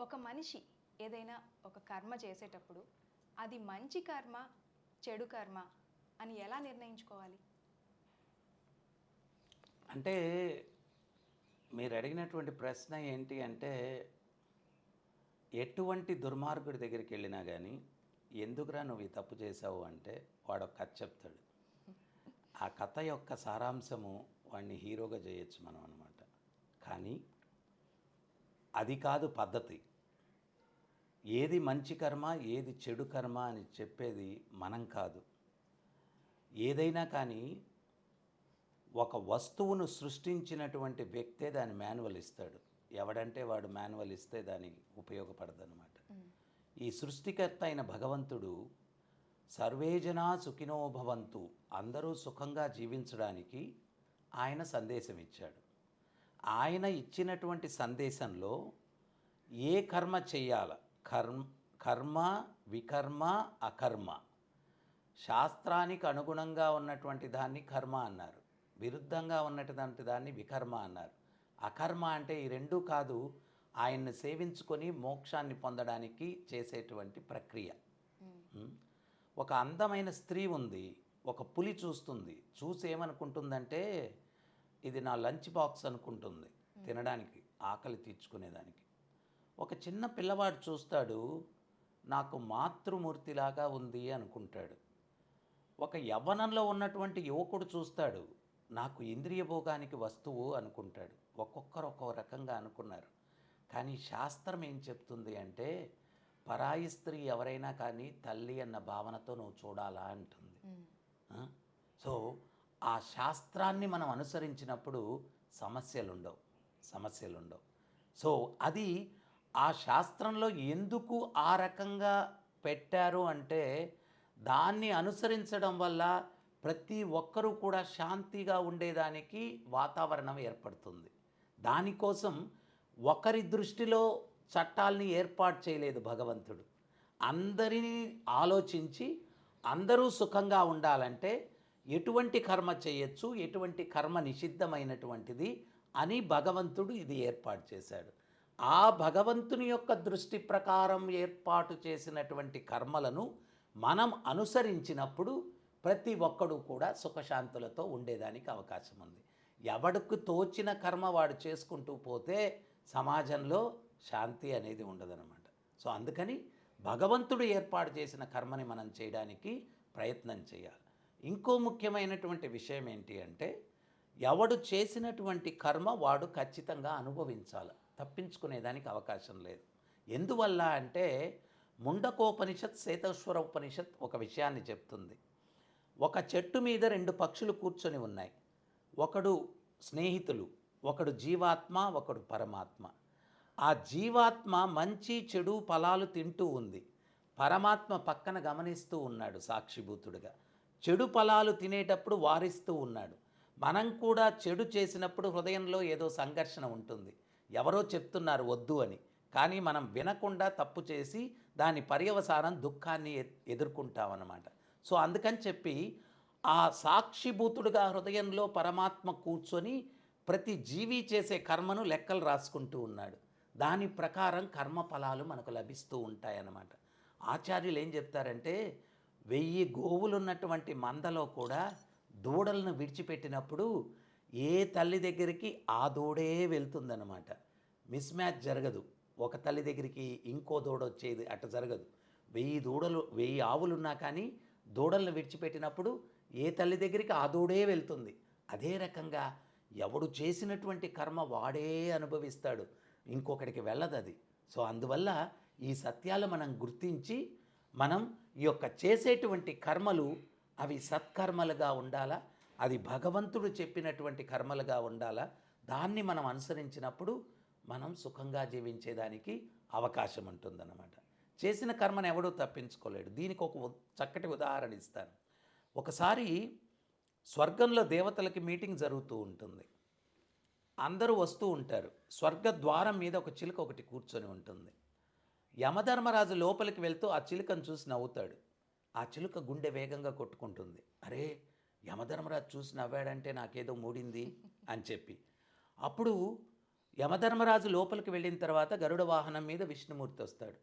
ఒక మనిషి ఏదైనా ఒక కర్మ చేసేటప్పుడు అది మంచి కర్మ చెడు కర్మ అని ఎలా నిర్ణయించుకోవాలి? అంటే మీరు అడిగినటువంటి ప్రశ్న ఏంటి అంటే ఎటువంటి దుర్మార్గుడి దగ్గరికి వెళ్ళినా కానీ ఎందుకురా నువ్వు ఈ తప్పు చేసావు అంటే వాడు ఒక కథ చెప్తాడు. ఆ కథ యొక్క సారాంశము వాడిని హీరోగా చేయొచ్చు మనం అనమాట కానీ అది కాదు పద్ధతి. ఏది మంచి కర్మ ఏది చెడు కర్మ అని చెప్పేది మనం కాదు. ఏదైనా కానీ ఒక వస్తువును సృష్టించినటువంటి వ్యక్తే దాని మాన్యువల్ ఇస్తాడు. ఎవడంటే వాడు మాన్యువల్ ఇస్తే దానికి ఉపయోగపడదన్నమాట. ఈ సృష్టికర్త అయిన భగవంతుడు సర్వేజనా సుఖినో భవంతు అందరూ సుఖంగా జీవించడానికి ఆయన సందేశం ఇచ్చాడు. ఆయన ఇచ్చినటువంటి సందేశంలో ఏ కర్మ చెయ్యాల కర్మ కర్మ వికర్మ అకర్మ. శాస్త్రానికి అనుగుణంగా ఉన్నటువంటి దాన్ని కర్మ అన్నారు. విరుద్ధంగా ఉన్నటువంటి దాన్ని వికర్మ అన్నారు. అకర్మ అంటే ఈ రెండూ కాదు ఆయన్ని సేవించుకొని మోక్షాన్ని పొందడానికి చేసేటువంటి ప్రక్రియ. ఉం? ఒక అందమైన స్త్రీ ఉంది ఒక పులి చూస్తుంది. చూసి ఏమనుకుంటుందంటే ఇది నా లంచ్ బాక్స్ అనుకుంటుంది తినడానికి ఆకలి తీర్చుకునేదానికి. ఒక చిన్న పిల్లవాడు చూస్తాడు నాకు మాతృమూర్తిలాగా ఉంది అనుకుంటాడు. ఒక యవ్వనంలో ఉన్నటువంటి యువకుడు చూస్తాడు నాకు ఇంద్రియ భోగానికి వస్తువు అనుకుంటాడు. ఒక్కొక్కరు ఒక్కో రకంగా అనుకున్నారు. కానీ శాస్త్రం ఏం చెప్తుంది అంటే పరాయి స్త్రీ ఎవరైనా కానీ తల్లి అన్న భావనతో నువ్వు చూడాలా అంటుంది? సో ఆ శాస్త్రాన్ని మనం అనుసరించినప్పుడు సమస్యలు ఉండవు సమస్యలు ఉండవు సో అది ఆ శాస్త్రంలో ఎందుకు ఆ రకంగా పెట్టారు అంటే దాన్ని అనుసరించడం వల్ల ప్రతి ఒక్కరూ కూడా శాంతిగా ఉండేదానికి వాతావరణం ఏర్పడుతుంది. దానికోసం ఒకరి దృష్టిలో చట్టాల్ని ఏర్పాటు చేయలేదు భగవంతుడు. అందరినీ ఆలోచించి అందరూ సుఖంగా ఉండాలంటే ఎటువంటి కర్మ చేయొచ్చు ఎటువంటి కర్మ నిషిద్ధమైనటువంటిది అని భగవంతుడు ఇది ఏర్పాటు చేశాడు. ఆ భగవంతుని యొక్క దృష్టి ప్రకారం ఏర్పాటు చేసినటువంటి కర్మలను మనం అనుసరించినప్పుడు ప్రతి ఒక్కడు కూడా సుఖశాంతులతో ఉండేదానికి అవకాశం ఉంది. ఎవడుకు తోచిన కర్మ వాడు చేసుకుంటూ పోతే సమాజంలో శాంతి అనేది ఉండదనమాట సో అందుకని భగవంతుడు ఏర్పాటు చేసిన కర్మని మనం చేయడానికి ప్రయత్నం చేయాలి. ఇంకో ముఖ్యమైనటువంటి విషయం ఏంటి అంటే ఎవడు చేసినటువంటి కర్మ వాడు ఖచ్చితంగా అనుభవించాలి. తప్పించుకునేదానికి అవకాశం లేదు. ఎందువల్ల అంటే ముండకోపనిషత్ శేతేశ్వర ఉపనిషత్ ఒక విషయాన్ని చెప్తుంది. ఒక చెట్టు మీద రెండు పక్షులు కూర్చొని ఉన్నాయి. ఒకడు స్నేహితులు ఒకడు జీవాత్మ ఒకడు పరమాత్మ. ఆ జీవాత్మ మంచి చెడు ఫలాలు తింటూ ఉంది. పరమాత్మ పక్కన గమనిస్తూ ఉన్నాడు సాక్షిభూతుడుగా. చెడు ఫలాలు తినేటప్పుడు వారిస్తూ ఉన్నాడు. మనం కూడా చెడు చేసినప్పుడు హృదయంలో ఏదో సంఘర్షణ ఉంటుంది. ఎవరో చెప్తున్నారు వద్దు అని. కానీ మనం వినకుండా తప్పు చేసి దాని పర్యవసానం దుఃఖాన్ని ఎదుర్కొంటామన్నమాట. సో అందుకని చెప్పి ఆ సాక్షిభూతుడుగా హృదయంలో పరమాత్మ కూర్చొని ప్రతి జీవి చేసే కర్మను లెక్కలు రాసుకుంటూ ఉన్నాడు. దాని ప్రకారం కర్మ ఫలాలు మనకు లభిస్తూ ఉంటాయన్నమాట. ఆచార్యులు ఏం చెప్తారంటే వెయ్యి గోవులు ఉన్నటువంటి మందలో కూడా దూడలను విడిచిపెట్టినప్పుడు ఏ తల్లి దగ్గరికి ఆ దూడే వెళ్తుందన్నమాట. మిస్ మ్యాచ్ జరగదు. ఒక తల్లి దగ్గరికి ఇంకో దూడ వచ్చేది అట్ట జరగదు. వెయ్యి దూడలు వెయ్యి ఆవులు ఉన్నా కానీ దూడలను విడిచిపెట్టినప్పుడు ఏ తల్లి దగ్గరికి ఆ దూడే వెళ్తుంది. అదే రకంగా ఎవడు చేసినటువంటి కర్మ వాడే అనుభవిస్తాడు. ఇంకొకటికి వెళ్ళదు అది. సో అందువల్ల ఈ సత్యాలు మనం గుర్తించి మనం ఈ యొక్క చేసేటువంటి కర్మలు అవి సత్కర్మలుగా ఉండాలా? అది భగవంతుడు చెప్పినటువంటి కర్మలుగా ఉండాలా? దాన్ని మనం అనుసరించినప్పుడు మనం సుఖంగా జీవించేదానికి అవకాశం ఉంటుందన్నమాట. చేసిన కర్మను ఎవడూ తప్పించుకోలేడు. దీనికి ఒక చక్కటి ఉదాహరణ ఇస్తాను. ఒకసారి స్వర్గంలో దేవతలకి మీటింగ్ జరుగుతూ ఉంటుంది. అందరూ వస్తూ ఉంటారు. స్వర్గ ద్వారం మీద ఒక చిలుక ఒకటి కూర్చొని ఉంటుంది. యమధర్మరాజు లోపలికి వెళ్తూ ఆ చిలుకను చూసి నవ్వుతాడు. ఆ చిలుక గుండె వేగంగా కొట్టుకుంటుంది. అరే యమధర్మరాజు చూసి నవ్వాడంటే నాకేదో మూడింది అని చెప్పి. అప్పుడు యమధర్మరాజు లోపలికి వెళ్ళిన తర్వాత గరుడ వాహనం మీద విష్ణుమూర్తి వస్తాడు.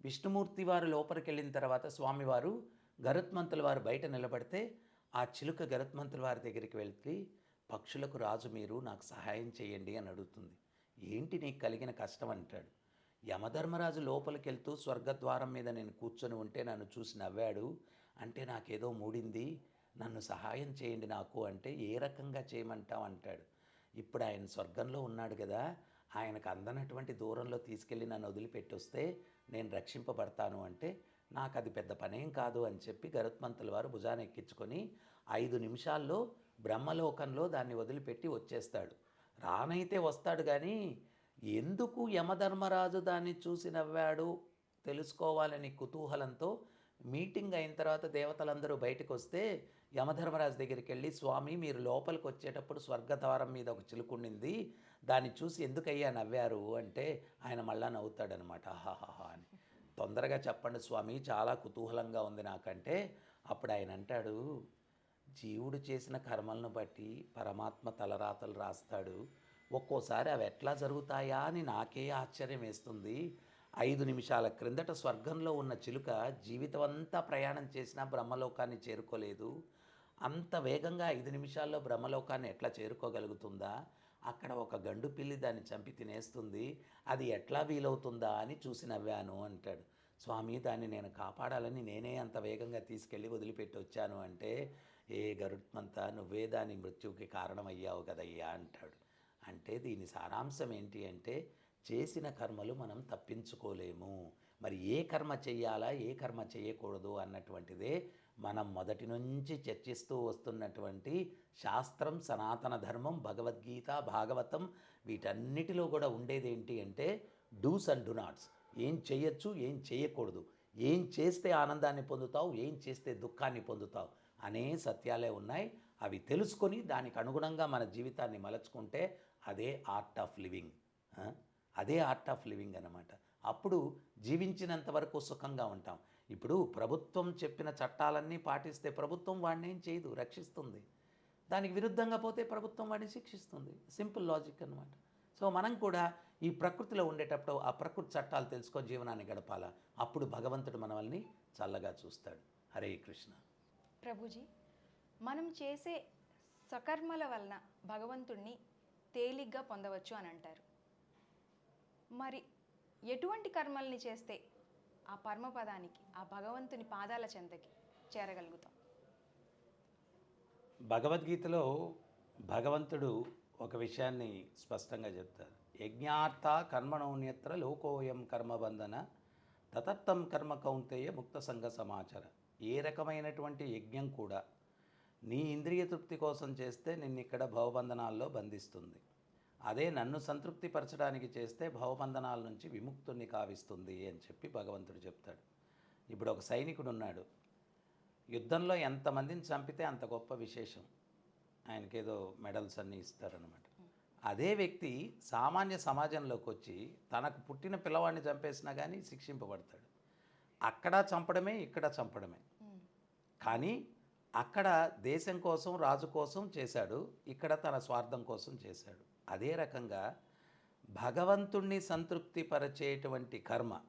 విష్ణుమూర్తి వారు లోపలికి వెళ్ళిన తర్వాత స్వామివారు గరుత్మంతుల వారు బయట నిలబడితే ఆ చిలుక గరుత్మంతుల వారి దగ్గరికి వెళ్తే పక్షులకు రాజు మీరు నాకు సహాయం చేయండి అని అడుగుతుంది. ఏంటి నీకు కలిగిన కష్టం అంటాడు. యమధర్మరాజు లోపలికి వెళ్తూ స్వర్గద్వారం మీద నేను కూర్చొని ఉంటే నన్ను చూసి నవ్వాడు. అంటే నాకేదో మూడింది నన్ను సహాయం చేయండి నాకు అంటే ఏ రకంగా చేయమంటావు అంటాడు. ఇప్పుడు ఆయన స్వర్గంలో ఉన్నాడు కదా ఆయనకు అందనటువంటి దూరంలో తీసుకెళ్ళి నన్ను వదిలిపెట్టి వస్తే నేను రక్షింపబడతాను అంటే నాకు అది పెద్ద పనేం కాదు అని చెప్పి గరుత్మంతుల వారు భుజాన్ని ఎక్కించుకొని ఐదు నిమిషాల్లో బ్రహ్మలోకంలో దాన్ని వదిలిపెట్టి వచ్చేస్తాడు. రానైతే వస్తాడు కానీ ఎందుకు యమధర్మరాజు దాన్ని చూసి నవ్వాడు? తెలుసుకోవాలని కుతూహలంతో మీటింగ్ అయిన తర్వాత దేవతలందరూ బయటకు వస్తే యమధర్మరాజు దగ్గరికి వెళ్ళి స్వామి మీరు లోపలికి వచ్చేటప్పుడు స్వర్గద్వారం మీద ఒక చిలుకుండింది దాన్ని చూసి ఎందుకయ్యా నవ్వారు? అంటే ఆయన మళ్ళా నవ్వుతాడనమాట. హాహాహా అని. తొందరగా చెప్పండి స్వామి చాలా కుతూహలంగా ఉంది నాకంటే. అప్పుడు ఆయన అంటాడు జీవుడు చేసిన కర్మలను బట్టి పరమాత్మ తలరాతలు రాస్తాడు. ఒక్కోసారి అవి ఎట్లా జరుగుతాయా అని నాకే ఆశ్చర్యం వేస్తుంది. ఐదు నిమిషాల క్రిందట స్వర్గంలో ఉన్న చిలుక జీవితమంతా ప్రయాణం చేసినా బ్రహ్మలోకాన్ని చేరుకోలేదు. అంత వేగంగా ఐదు నిమిషాల్లో బ్రహ్మలోకాన్ని ఎట్లా చేరుకోగలుగుతుందా? అక్కడ ఒక గండు పిల్లి దాన్ని చంపి తినేస్తుంది. అది ఎట్లా వీలవుతుందా అని చూసి నవ్వాను అంటాడు. స్వామి దాన్ని నేను కాపాడాలని నేనే అంత వేగంగా తీసుకెళ్ళి వదిలిపెట్టి వచ్చాను అంటే ఏ గరుత్మంత నువ్వే దాని మృత్యువుకి కారణమయ్యావు కదయ్యా అంటాడు. అంటే దీని సారాంశం ఏంటి అంటే చేసిన కర్మలు మనం తప్పించుకోలేము. మరి ఏ కర్మ చెయ్యాలా ఏ కర్మ చేయకూడదు అన్నటువంటిదే మనం మొదటి నుంచి చర్చిస్తూ వస్తున్నటువంటి శాస్త్రం సనాతన ధర్మం భగవద్గీత భాగవతం వీటన్నిటిలో కూడా ఉండేది ఏంటి అంటే డూస్ అండ్ డు నాట్స్. ఏం చేయొచ్చు ఏం చేయకూడదు. ఏం చేస్తే ఆనందాన్ని పొందుతావు ఏం చేస్తే దుఃఖాన్ని పొందుతావు అనే సత్యాలే ఉన్నాయి. అవి తెలుసుకొని దానికి అనుగుణంగా మన జీవితాన్ని మలచుకుంటే అదే ఆర్ట్ ఆఫ్ లివింగ్. అదే ఆర్ట్ ఆఫ్ లివింగ్ అన్నమాట. అప్పుడు జీవించినంత వరకు సుఖంగా ఉంటాం. ఇప్పుడు ప్రభుత్వం చెప్పిన చట్టాలన్నీ పాటిస్తే ప్రభుత్వం వాడిని ఏం చేయదు రక్షిస్తుంది. దానికి విరుద్ధంగా పోతే ప్రభుత్వం వాడిని శిక్షిస్తుంది. సింపుల్ లాజిక్ అన్నమాట. సో మనం కూడా ఈ ప్రకృతిలో ఉండేటప్పుడు ఆ ప్రకృతి చట్టాలు తెలుసుకో జీవనాన్ని గడపాలా? అప్పుడు భగవంతుడు మనల్ని చల్లగా చూస్తాడు. హరే కృష్ణ. ప్రభుజీ మనం చేసే సకర్మల వలన భగవంతుణ్ణి తేలిగ్గా పొందవచ్చు అని అంటారు. మరి ఎటువంటి కర్మల్ని చేస్తే ఆ పరమపదానికి ఆ భగవంతుని పాదాల చెంతకి చేరగలుగుతాం? భగవద్గీతలో భగవంతుడు ఒక విషయాన్ని స్పష్టంగా చెప్తారు. యజ్ఞార్థ కర్మణోన్యత్ర లోకోయం కర్మబంధన తతత్వం కర్మ కౌంతేయ ముక్త సంఘ సమాచార. ఏ రకమైనటువంటి యజ్ఞం కూడా నీ ఇంద్రియ తృప్తి కోసం చేస్తే నిన్ను ఇక్కడ భవబంధనాల్లో బంధిస్తుంది. అదే నన్ను సంతృప్తిపరచడానికి చేస్తే భవబంధనాల నుంచి విముక్తుణ్ణి కావిస్తుంది అని చెప్పి భగవంతుడు చెప్తాడు. ఇప్పుడు ఒక సైనికుడు ఉన్నాడు. యుద్ధంలో ఎంతమందిని చంపితే అంత గొప్ప విశేషం. ఆయనకేదో మెడల్స్ అన్నీ ఇస్తారనమాట అదే వ్యక్తి సామాన్య సమాజంలోకి వచ్చి తనకు పుట్టిన పిల్లవాడిని చంపేసినా కానీ శిక్షింపబడతాడు. అక్కడ చంపడమే ఇక్కడ చంపడమే. కానీ అక్కడ దేశం కోసం రాజు కోసం చేశాడు. ఇక్కడ తన స్వార్థం కోసం చేశాడు. అదే రకంగా భగవంతుణ్ణి సంతృప్తిపరచేటువంటి కర్మ.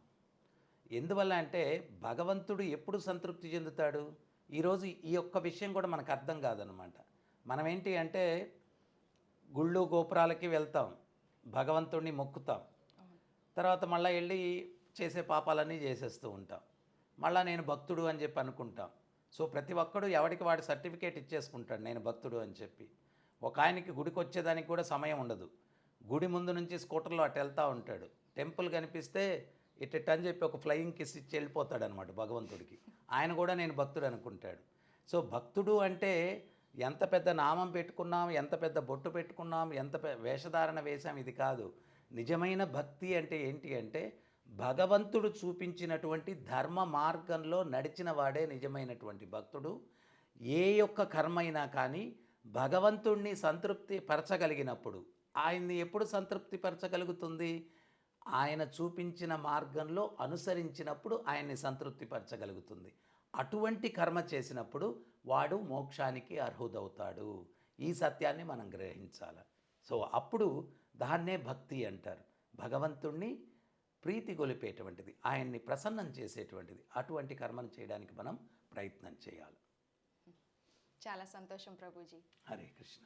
ఎందువల్ల అంటే భగవంతుడు ఎప్పుడు సంతృప్తి చెందుతాడు? ఈరోజు ఈ ఒక్క విషయం కూడా మనకు అర్థం కాదనమాట మనం ఏంటి అంటే గుళ్ళు గోపురాలకి వెళ్తాం భగవంతుడిని మొక్కుతాం. తర్వాత మళ్ళీ వెళ్ళి చేసే పాపాలన్నీ చేసేస్తూ ఉంటాం. మళ్ళీ నేను భక్తుడు అని చెప్పి అనుకుంటాం. సో ప్రతి ఒక్కడు ఎవడికి వాడి సర్టిఫికేట్ ఇచ్చేసుకుంటాడు నేను భక్తుడు అని చెప్పి. ఒక ఆయనకి గుడికి వచ్చేదానికి కూడా సమయం ఉండదు. గుడి ముందు నుంచి స్కూటర్లో అటు వెళ్తూ ఉంటాడు. టెంపుల్ కనిపిస్తే ఇట్ అని చెప్పి ఒక ఫ్లయింగ్ కిస్ ఇచ్చి వెళ్ళిపోతాడు అనమాట భగవంతుడికి. ఆయన కూడా నేను భక్తుడు అనుకుంటాడు. సో భక్తుడు అంటే ఎంత పెద్ద నామం పెట్టుకున్నాం ఎంత పెద్ద బొట్టు పెట్టుకున్నాం ఎంత వేషధారణ వేశాం ఇది కాదు. నిజమైన భక్తి అంటే ఏంటి అంటే భగవంతుడు చూపించినటువంటి ధర్మ మార్గంలో నడిచిన వాడే నిజమైనటువంటి భక్తుడు. ఏ యొక్క కర్మ అయినా కానీ భగవంతుణ్ణి సంతృప్తి పరచగలిగినప్పుడు ఆయన్ని ఎప్పుడు సంతృప్తి పరచగలుగుతుంది? ఆయన చూపించిన మార్గంలో అనుసరించినప్పుడు ఆయన్ని సంతృప్తిపరచగలుగుతుంది అటువంటి కర్మ చేసినప్పుడు వాడు మోక్షానికి అర్హుదవుతాడు ఈ సత్యాన్ని మనం గ్రహించాలి. సో అప్పుడు దాన్నే భక్తి అంటారు. భగవంతుణ్ణి ప్రీతి గొలిపేటువంటిది ఆయన్ని ప్రసన్నం చేసేటువంటిది. అటువంటి కర్మను చేయడానికి మనం ప్రయత్నం చేయాలి. చాలా సంతోషం ప్రభుజీ. హరే కృష్ణ.